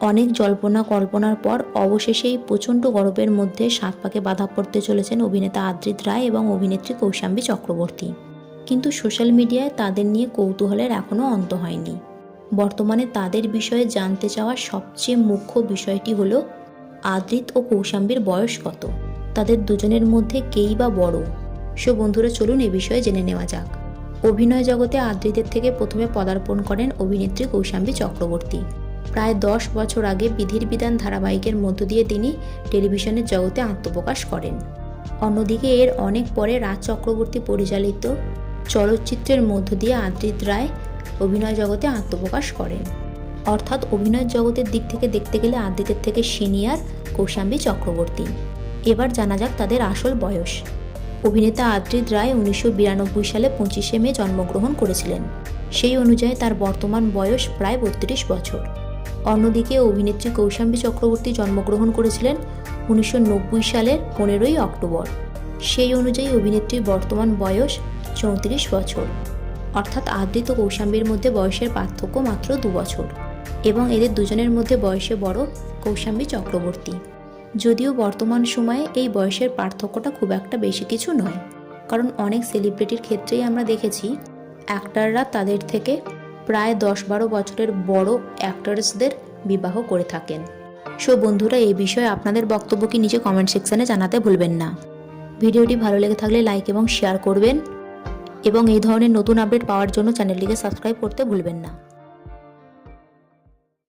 অনেক জল্পনা কল্পনার পর অবশেষে এই প্রচণ্ড গরমের মধ্যে সাত পাকে বাধা পড়তে চলেছেন অভিনেতা আদ্রিত রায় এবং অভিনেত্রী কৌশাম্বী চক্রবর্তী। কিন্তু সোশ্যাল মিডিয়ায় তাদের নিয়ে কৌতূহলের এখনও অন্ত হয়নি। বর্তমানে তাদের বিষয়ে জানতে চাওয়া সবচেয়ে মুখ্য বিষয়টি হলো, আদ্রিত ও কৌশাম্বীর বয়স কত? তাদের দুজনের মধ্যে কেই বা বড়? সো বন্ধুরা, চলুন এ বিষয়ে জেনে নেওয়া যাক। অভিনয় জগতে আদ্রিতের থেকে প্রথমে পদার্পণ করেন অভিনেত্রী কৌশাম্বী চক্রবর্তী। প্রায় দশ বছর আগে বিধির বিধান ধারাবাহিকের মধ্য দিয়ে তিনি টেলিভিশনের জগতে আত্মপ্রকাশ করেন। অন্যদিকে এর অনেক পরে রাজ চক্রবর্তী পরিচালিত চলচ্চিত্রের মধ্য দিয়ে আদ্রিত রায় অভিনয় জগতে আত্মপ্রকাশ করেন। অর্থাৎ অভিনয় জগতের দিক থেকে দেখতে গেলে আদ্রিতের থেকে সিনিয়র কৌশাম্বী চক্রবর্তী। এবার জানা যাক তাদের আসল বয়স। অভিনেতা আদ্রিত রায় উনিশশো বিরানব্বই সালে পঁচিশে মে জন্মগ্রহণ করেছিলেন। সেই অনুযায়ী তার বর্তমান বয়স প্রায় বত্রিশ বছর। অন্যদিকে অভিনেত্রী কৌশাম্বী চক্রবর্তী জন্মগ্রহণ করেছিলেন উনিশশো নব্বই সালের পনেরোই অক্টোবর। সেই অনুযায়ী অভিনেত্রীর বর্তমান বয়স চৌত্রিশ বছর। অর্থাৎ আদৃত কৌশাম্বীর মধ্যে বয়সের পার্থক্য মাত্র দু বছর এবং এদের দুজনের মধ্যে বয়সে বড় কৌশাম্বী চক্রবর্তী। যদিও বর্তমান সময়ে এই বয়সের পার্থক্যটা খুব একটা বেশি কিছু নয়। কারণ অনেক সেলিব্রিটির ক্ষেত্রেই আমরা দেখেছি, অ্যাক্টাররা তাদের থেকে প্রায় দশ বারো বছরের বড় অ্যাক্টার্সদের বিবাহ করে থাকেন। সো বন্ধুরা, এই বিষয়ে আপনাদের বক্তব্য কি নিচে কমেন্ট সেকশানে জানাতে ভুলবেন না। ভিডিওটি ভালো লেগে থাকলে লাইক এবং শেয়ার করবেন এবং এই ধরনের নতুন আপডেট পাওয়ার জন্য চ্যানেলটিকে সাবস্ক্রাইব করতে ভুলবেন না।